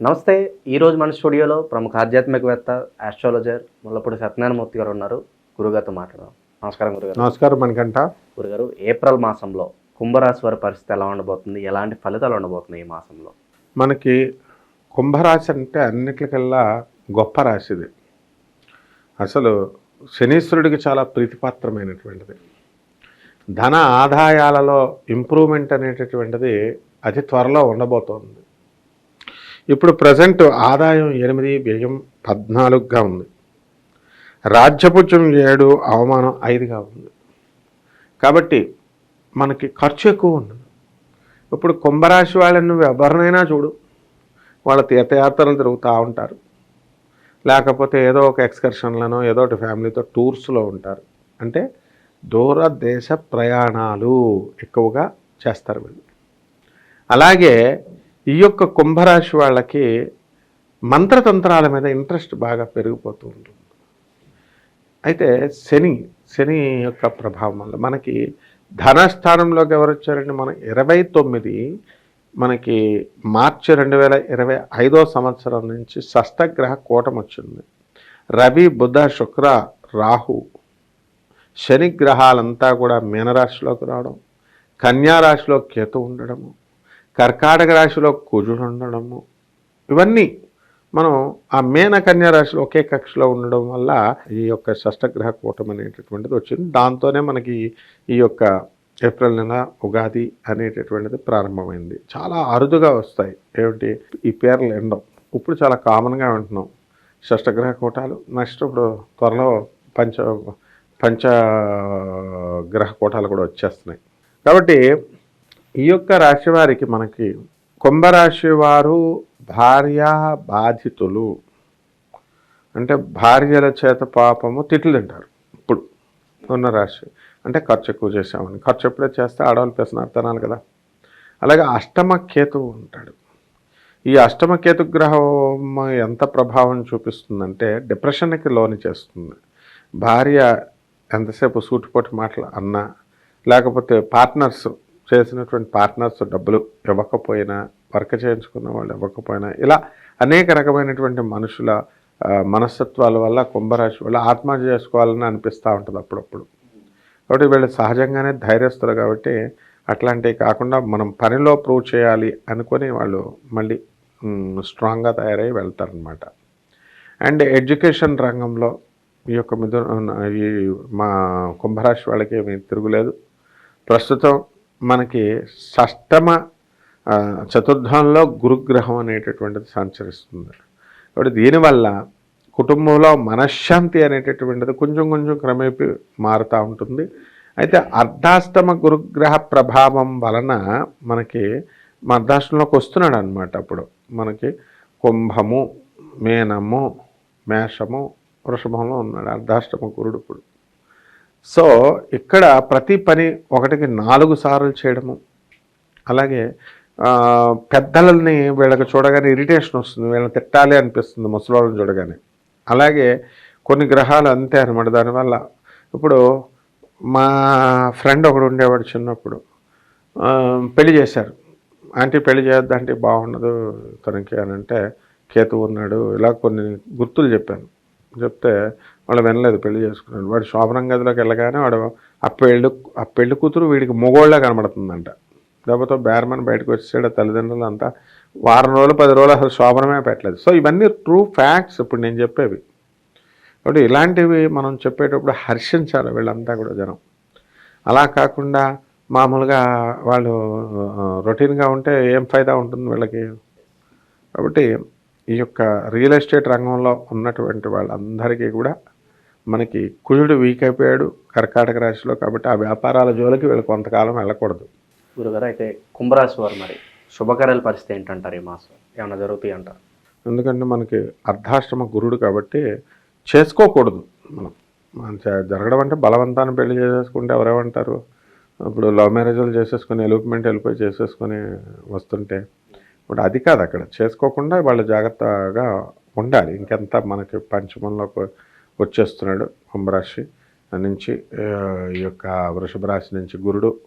నమస్తే ఈరోజు మన స్టూడియోలో ప్రముఖ ఆధ్యాత్మికవేత్త ఆస్ట్రాలజర్ ముల్లపూడి సత్యనారాయణమూర్తి గారు ఉన్నారు. గురుగారితో మాట్లాడదాం. నమస్కారం గురుగారు. నమస్కారం మనకంట గురుగారు ఏప్రిల్ మాసంలో కుంభరాశి వారి పరిస్థితి ఎలా ఉండబోతుంది? ఎలాంటి ఫలితాలు ఉండబోతున్నాయి ఈ మాసంలో? మనకి కుంభరాశి అంటే అన్నిటికల్లా గొప్ప రాశిది. అసలు శనీశ్వరుడికి చాలా ప్రీతిపాత్రమైనటువంటిది. ధన ఆదాయాలలో ఇంప్రూవ్మెంట్ అనేటటువంటిది అతి త్వరలో ఉండబోతోంది. ఇప్పుడు ప్రజెంట్ ఆదాయం ఎనిమిది వ్యయం పద్నాలుగుగా ఉంది. రాజ్యపుచ్చం ఏడు అవమానం ఐదుగా ఉంది. కాబట్టి మనకి ఖర్చు ఎక్కువ ఉండదు ఇప్పుడు కుంభరాశి వాళ్ళని నువ్వు ఎవరినైనా చూడు వాళ్ళ తీర్థయాత్రలు తిరుగుతూ ఉంటారు. లేకపోతే ఏదో ఒక ఎక్స్కర్షన్లను ఏదో ఒకటి ఫ్యామిలీతో టూర్స్లో ఉంటారు. అంటే దూర దేశ ప్రయాణాలు ఎక్కువగా చేస్తారు వీళ్ళు. అలాగే ఈ యొక్క కుంభరాశి వాళ్ళకి మంత్రతంత్రాల మీద ఇంట్రెస్ట్ బాగా పెరిగిపోతూ ఉంటుంది. అయితే శని శని యొక్క ప్రభావం వల్ల మనకి ధనస్థానంలోకి ఎవరు వచ్చారండి? మనం ఇరవై తొమ్మిది మనకి మార్చి రెండు వేల ఇరవై ఐదో సంవత్సరం నుంచి షష్టగ్రహ కూటం వచ్చింది. రవి బుధ శుక్ర రాహు శని గ్రహాలంతా కూడా మీనరాశిలోకి రావడం కన్యా రాశిలో కేతు ఉండడము కర్కాటక రాశిలో కుజుడు ఉండడము. ఇవన్నీ మనం ఆ మేన కన్యా రాశిలో ఒకే కక్షలో ఉండడం వల్ల ఈ యొక్క షష్టగ్రహ కూటం అనేటటువంటిది వచ్చింది. దాంతోనే మనకి ఈ యొక్క ఏప్రిల్ నెల ఉగాది అనేటటువంటిది ప్రారంభమైంది. చాలా అరుదుగా వస్తాయి. ఏమిటి? ఈ పేర్లు ఎండం ఇప్పుడు చాలా కామన్గా వింటున్నాం. షష్టగ్రహ కూటాలు నెక్స్ట్ ఇప్పుడు త్వరలో పంచ పంచ గ్రహ కూటాలు కూడా వచ్చేస్తున్నాయి. కాబట్టి ఈ యొక్క రాశి వారికి మనకి కుంభరాశి వారు భార్య బాధితులు. అంటే భార్యల చేత పాపము తిట్లు తింటారు. ఇప్పుడు ఉన్న రాశి అంటే ఖర్చు ఎక్కువ చేసామని ఖర్చు ఎప్పుడే చేస్తే ఆడవాళ్ళు పెసనార్థనాలు కదా. అలాగే అష్టమ కేతువు ఉంటాడు. ఈ అష్టమ కేతు గ్రహం ఎంత ప్రభావం చూపిస్తుందంటే డిప్రెషన్కి లోని చేస్తుంది. భార్య ఎంతసేపు సూటిపోటు మాటలు అన్నా లేకపోతే పార్ట్నర్స్ చేసినటువంటి పార్ట్నర్స్ డబ్బులు ఇవ్వకపోయినా వర్క్ చేయించుకున్న వాళ్ళు ఇవ్వకపోయినా ఇలా అనేక రకమైనటువంటి మనుషుల మనస్తత్వాల వల్ల కుంభరాశి వల్ల ఆత్మహత్య చేసుకోవాలని అనిపిస్తూ ఉంటుంది అప్పుడప్పుడు. కాబట్టి వీళ్ళు సహజంగానే ధైర్యస్తులు కాబట్టి అట్లాంటివి కాకుండా మనం పనిలో ప్రూవ్ చేయాలి అనుకొని వాళ్ళు మళ్ళీ స్ట్రాంగ్గా తయారై వెళ్తారనమాట అండ్ ఎడ్యుకేషన్ రంగంలో ఈ యొక్క మిథున ఈ మా కుంభరాశి వాళ్ళకి ఏమీ తిరుగులేదు. ప్రస్తుతం మనకి షష్టమ చతుర్థంలో గురుగ్రహం అనేటటువంటిది సంచరిస్తుంది. కాబట్టి దీనివల్ల కుటుంబంలో మనశ్శాంతి అనేటటువంటిది కొంచెం కొంచెం క్రమేపీ మారుతూ ఉంటుంది. అయితే అర్ధాష్టమ గురుగ్రహ ప్రభావం వలన మనకి అర్ధాష్టంలోకి వస్తున్నాడు అనమాట అప్పుడు. మనకి కుంభము మేనము మేషము వృషభంలో ఉన్నాడు అర్ధాష్టమ గురుడు ఇప్పుడు. సో ఇక్కడ ప్రతి పని ఒకటికి నాలుగు సార్లు చేయడము. అలాగే పెద్దలని వీళ్ళకి చూడగానే ఇరిటేషన్ వస్తుంది. వీళ్ళని తిట్టాలి అనిపిస్తుంది ముసలోళ్ళని చూడగానే. అలాగే కొన్ని గ్రహాలు అంతే అనమాట దానివల్ల ఇప్పుడు మా ఫ్రెండ్ ఒకడు ఉండేవాడు చిన్నప్పుడు. పెళ్ళి చేశారు. ఆంటీ పెళ్ళి చేయొద్దంటే బాగుండదు తనకి అని అంటే కేతు ఉన్నాడు. ఇలా కొన్ని గుర్తులు చెప్పాను. చెప్తే వాళ్ళు వినలేదు పెళ్ళి చేసుకున్నాడు. వాడు శోభనం గదిలోకి వెళ్ళగానే వాడు ఆ పెళ్ళి ఆ పెళ్ళి కూతురు వీడికి మొగోళ్ళే కనబడుతుందంట. లేకపోతే బేర్మన్ బయటకు వచ్చేసాడు తల్లిదండ్రులు అంతా. వారం రోజులు పది రోజులు అసలు శోభనమే పెట్టలేదు. సో ఇవన్నీ ట్రూ ఫ్యాక్ట్స్ ఇప్పుడు నేను చెప్పేవి. కాబట్టి ఇలాంటివి మనం చెప్పేటప్పుడు హర్షించాలి వీళ్ళంతా కూడా జనం. అలా కాకుండా మామూలుగా వాళ్ళు రొటీన్గా ఉంటే ఏం ఫైదా ఉంటుంది వీళ్ళకి? కాబట్టి ఈ యొక్క రియల్ ఎస్టేట్ రంగంలో ఉన్నటువంటి వాళ్ళందరికీ కూడా మనకి కుజుడు వీక్ అయిపోయాడు కర్కాటక రాశిలో కాబట్టి ఆ వ్యాపారాల జోలికి వీళ్ళు కొంతకాలం వెళ్ళకూడదు. గురుగారు అయితే కుంభరాశి వారు మరి శుభకార్యాల పరిస్థితి ఏంటంటారు ఈ మాసం? ఏమైనా జరుగుతాయి అంటారు? ఎందుకంటే మనకి అర్ధాష్టమ గురుడు కాబట్టి చేసుకోకూడదు మనం. జరగడం అంటే బలవంతాన్ని పెళ్ళి చేసేసుకుంటే ఎవరేమంటారు? ఇప్పుడు లవ్ మ్యారేజ్లు చేసేసుకొని ఎలూప్మెంట్ వెళ్ళిపోయి చేసేసుకొని వస్తుంటే ఇప్పుడు అది కాదు అక్కడ. చేసుకోకుండా వాళ్ళు జాగ్రత్తగా ఉండాలి. ఇంకెంత మనకి పంచమంలోకి వచ్చేస్తున్నాడు కుంభరాశి నుంచి ఈ యొక్క వృషభ రాశి నుంచి గురుడు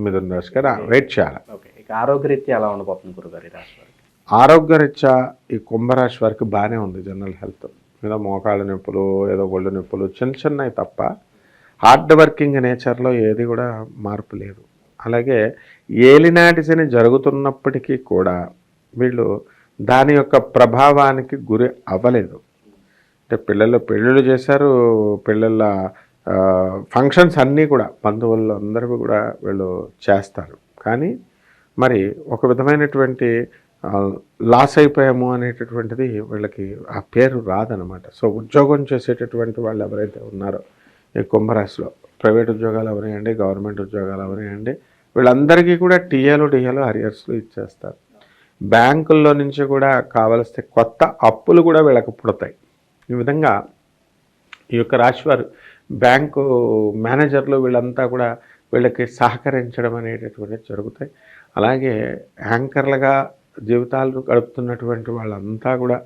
మిథున రాశికి రా- వెయిట్ చేయాలి. ఇక ఆరోగ్యరీత్యా ఎలా ఉండబోతుంది గురుగారు రాశి వారికి? ఆరోగ్యరీత్యా ఈ కుంభరాశి వారికి బాగానే ఉంది జనరల్ హెల్త్. ఏదో మోకాళ్ళ నొప్పులు ఏదో ఒళ్ళు నొప్పులు చిన్న చిన్నవి తప్ప హార్డ్ వర్కింగ్ నేచర్లో ఏది కూడా మార్పు లేదు. అలాగే ఏలినాటి శని జరుగుతున్నప్పటికీ కూడా వీళ్ళు దాని యొక్క ప్రభావానికి గురి అవ్వలేదు. అంటే పిల్లలు పెళ్ళిళ్ళు చేశారు పిల్లల ఫంక్షన్స్ అన్నీ కూడా బంధువులు అందరూ కూడా వీళ్ళు చేస్తారు. కానీ మరి ఒక విధమైనటువంటి లాస్ అయిపోయాము అనేటటువంటిది వీళ్ళకి ఆ పేరు రాదనమాట సో ఉద్యోగం చేసేటటువంటి వాళ్ళు ఎవరైతే ఉన్నారో ఈ కుంభరాశిలో ప్రైవేట్ ఉద్యోగాలు అవనివ్వండి గవర్నమెంట్ ఉద్యోగాలు అవనివ్వండి వీళ్ళందరికీ కూడా టీఏలు డిఏలు హరియర్స్లు ఇచ్చేస్తారు. బ్యాంకుల్లో నుంచి కూడా కావలిస్తే కొత్త అప్పులు కూడా వీళ్ళకు పుడతాయి. ఈ విధంగా ఈ యొక్క రాశివారు బ్యాంకు మేనేజర్లు వీళ్ళంతా కూడా వీళ్ళకి సహకరించడం అనేటటువంటిది జరుగుతాయి. అలాగే యాంకర్లుగా జీవితాలు గడుపుతున్నటువంటి వాళ్ళంతా కూడా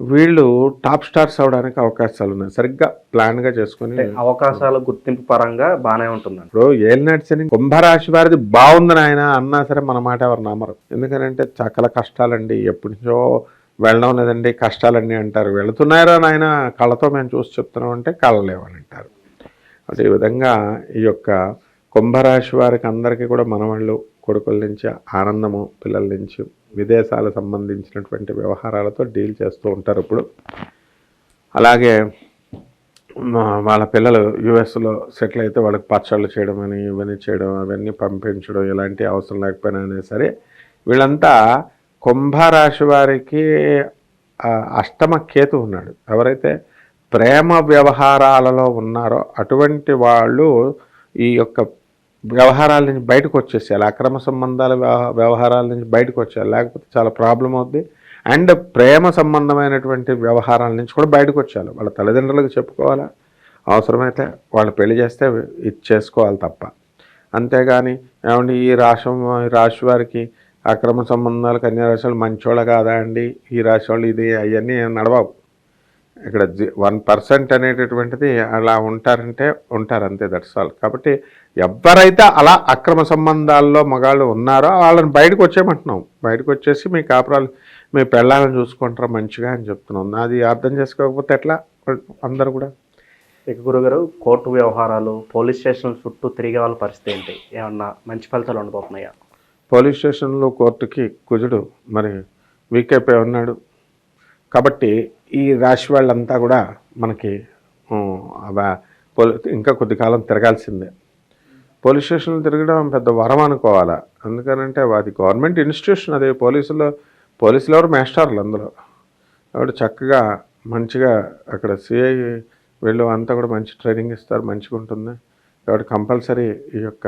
వీళ్ళు టాప్ స్టార్స్ అవడానికి అవకాశాలు ఉన్నాయి. సరిగ్గా ప్లాన్గా చేసుకొని అంటే అవకాశాల గుర్తింపు పరంగా బాగానే ఉంటుందండి. ఇప్పుడు ఏలినాటి శని కుంభరాశి వారిది బాగుంది నాయన అన్నా సరే మన మాట ఎవరు నమ్మరు. ఎందుకంటే చక్కల కష్టాలండి. ఎప్పటి నుంచో వెళ్ళడం లేదండి. కష్టాలండి అంటారు. వెళుతున్నారా నాయన? కళ్ళతో మేము చూసి చెప్తున్నాం అంటే కళ్ళలేవని అంటారు. అంటే ఈ విధంగా ఈ యొక్క కుంభరాశి వారికి అందరికీ కూడా మనవాళ్ళు కొడుకుల నుంచి ఆనందము పిల్లల నుంచి విదేశాలకు సంబంధించినటువంటి వ్యవహారాలతో డీల్ చేస్తూ ఉంటారు ఇప్పుడు. అలాగే వాళ్ళ పిల్లలు యుఎస్లో సెటిల్ అయితే వాళ్ళకి పచ్చళ్ళు చేయడం అని ఇవన్నీ చేయడం అవన్నీ పంపించడం ఇలాంటి అవసరం లేకపోయినా సరే వీళ్ళంతా కుంభరాశి వారికి అష్టమ కేతు ఉన్నాడు. ఎవరైతే ప్రేమ వ్యవహారాలలో ఉన్నారో అటువంటి వాళ్ళు ఈ యొక్క వ్యవహారాల నుంచి బయటకు వచ్చేసేయాలి అక్రమ సంబంధాల వ్యవహారాల నుంచి బయటకు వచ్చేయాలి. లేకపోతే చాలా ప్రాబ్లం అవుద్ది. అండ్ ప్రేమ సంబంధమైనటువంటి వ్యవహారాల నుంచి కూడా బయటకు వచ్చేయాలి. వాళ్ళ తల్లిదండ్రులకు చెప్పుకోవాలా? అవసరమైతే వాళ్ళు పెళ్ళి చేస్తే ఇది చేసుకోవాలి తప్ప. అంతేగాని ఏమండి ఈ రాష్ట్రం ఈ రాశి వారికి అక్రమ సంబంధాలు కన్యా వాళ్ళు మంచోళ్ళ కాదా అండి? ఈ రాశి వాళ్ళు ఇది అవన్నీ నడవవు. ఇక్కడ వన్ పర్సెంట్ అనేటటువంటిది అలా ఉంటారంటే ఉంటారు అంతే దట్స్ ఆల్ కాబట్టి ఎవరైతే అలా అక్రమ సంబంధాల్లో మగాళ్ళు ఉన్నారో వాళ్ళని బయటకు వచ్చేయమంటున్నాం. బయటకు వచ్చేసి మీ కాపురాలు మీ పెళ్ళాలను చూసుకుంటారా మంచిగా అని చెప్తున్నాం. అది అర్థం చేసుకోకపోతే ఎట్లా? అందరూ కూడా. ఇక గురుగారు కోర్టు వ్యవహారాలు పోలీస్ స్టేషన్ చుట్టూ తిరిగే వాళ్ళ పరిస్థితి ఏంటి? ఏమన్నా మంచి ఫలితాలు ఉండబోతున్నాయా? పోలీస్ స్టేషన్లో కోర్టుకి కుజుడు మరి వీక్ అయిపోయి ఉన్నాడు. కాబట్టి ఈ రాశి వాళ్ళంతా కూడా మనకి ఇంకా కొద్ది కాలం తిరగాల్సిందే. పోలీస్ స్టేషన్లు తిరగడం పెద్ద వరం అనుకోవాలా? ఎందుకనంటే అది గవర్నమెంట్ ఇన్స్టిట్యూషన్ అదే పోలీసులో పోలీసులు ఎవరు మేస్టార్లు అందులో. కాబట్టి చక్కగా మంచిగా అక్కడ సిఐ వీళ్ళు అంతా కూడా మంచి ట్రైనింగ్ ఇస్తారు మంచిగా ఉంటుంది. కాబట్టి కంపల్సరీ ఈ యొక్క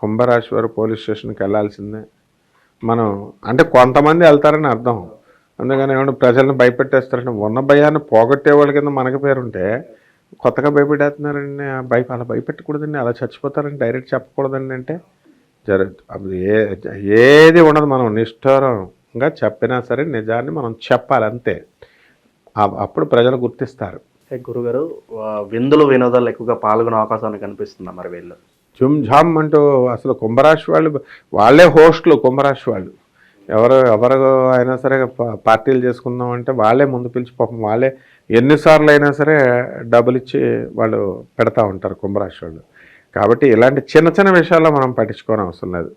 కుంభరాశి వారు పోలీస్ స్టేషన్కి వెళ్ళాల్సిందే. మనం అంటే కొంతమంది వెళ్తారని అర్థం. అందుకని ఏమన్నా ప్రజలను భయపెట్టేస్తారంటే ఉన్న భయాన్ని పోగొట్టే వాళ్ళ కింద మనకి పేరుంటే కొత్తగా భయపెట్టేస్తున్నారండి ఆ భయ అలా భయపెట్టకూడదండి అలా చచ్చిపోతారని డైరెక్ట్ చెప్పకూడదండి అంటే జరగదు అది ఏ ఏది ఉండదు మనం నిష్ఠూరంగా చెప్పినా సరే నిజాన్ని మనం చెప్పాలి అంతే. అప్పుడు ప్రజలు గుర్తిస్తారు. గురుగారు విందులు వినోదాలు ఎక్కువగా పాల్గొనే అవకాశం కనిపిస్తుందా మరి వీళ్ళు? జుమ్ ఝామ్ అంటూ అసలు కుంభరాశి వాళ్ళు వాళ్ళే హోస్టులు కుంభరాశి వాళ్ళు. ఎవరు ఎవరు అయినా సరే పార్టీలు చేసుకుందాం అంటే వాళ్ళే ముందు పిలిచి పాపం వాళ్ళే ఎన్నిసార్లు అయినా సరే డబ్బులు ఇచ్చి వాళ్ళు పెడతా ఉంటారు కుంభరాశి వాళ్ళు కాబట్టి ఇలాంటి చిన్న చిన్న విషయాల్లో మనం పట్టించుకోని అవసరం లేదు.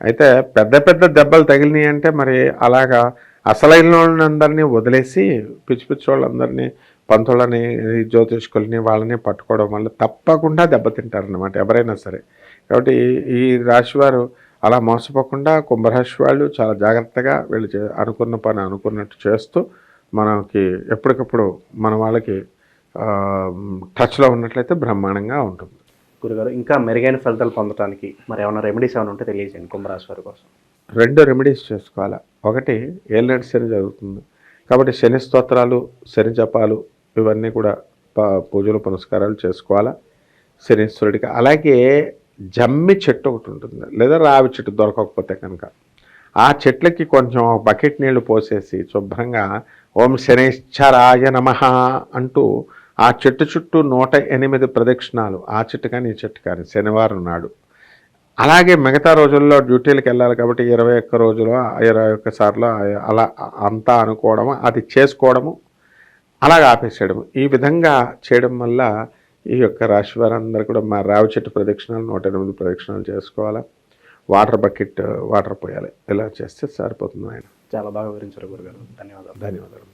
అయితే పెద్ద పెద్ద దెబ్బలు తగిలినాయి అంటే మరి అలాగా అసలైన వాళ్ళందరినీ వదిలేసి పిచ్చి పిచ్చి వాళ్ళందరినీ పంతులని జ్యోతిష్కుల్ని వాళ్ళని పట్టుకోవడం వల్ల తప్పకుండా దెబ్బతింటారనమాట ఎవరైనా సరే. కాబట్టి ఈ- ఈ రాశి వారు అలా మోసపోకుండా కుంభరాశి వాళ్ళు చాలా జాగ్రత్తగా వీళ్ళు చే- అనుకున్న పని అనుకున్నట్టు చేస్తూ మనకి ఎప్పటికప్పుడు మన వాళ్ళకి టచ్లో ఉన్నట్లయితే బ్రహ్మాండంగా ఉంటుంది. గురుగారు ఇంకా మెరుగైన ఫలితాలు పొందడానికి మరి ఏమైనా రెమెడీస్ ఏమైనా ఉంటే తెలియజేయండి కుంభరాశి వారి కోసం. రెండు రెమెడీస్ చేసుకోవాలి? ఒకటి ఏలినాటి శని జరుగుతుంది. కాబట్టి శని స్తోత్రాలు శని జపాలు ఇవన్నీ కూడా పూజలు పునస్కారాలు చేసుకోవాలా? శనీశ్వరుడికి అలాగే జమ్మి చెట్టు ఒకటి ఉంటుంది. లేదా రావి చెట్టు దొరకకపోతే కనుక. ఆ చెట్లకి కొంచెం బకెట్ నీళ్ళు పోసేసి శుభ్రంగా ఓం శనైశ్చరాయ నమ అంటూ ఆ చెట్టు చుట్టూ నూట ఎనిమిది ప్రదక్షిణాలు. ఆ చెట్టు కానీ ఈ చెట్టు కానీ శనివారం నాడు. అలాగే మిగతా రోజుల్లో డ్యూటీలకు వెళ్ళాలి కాబట్టి ఇరవై ఒక్క రోజులు ఇరవై ఒక్క సార్లు అలా అంతా అనుకోవడము అది చేసుకోవడము అలాగ ఆపేసేయడము. ఈ విధంగా చేయడం వల్ల ఈ యొక్క రాశి వారందరూ కూడా మా రావి చెట్టు ప్రదక్షిణాలు నూట ఎనిమిది ప్రదక్షిణాలు చేసుకోవాలా? వాటర్ బకెట్ వాటర్ పోయాలి. ఇలా చేస్తే సరిపోతుంది ఆయన చాలా బాగా వివరించారు గురుగారు. ధన్యవాదాలు. ధన్యవాదాలు.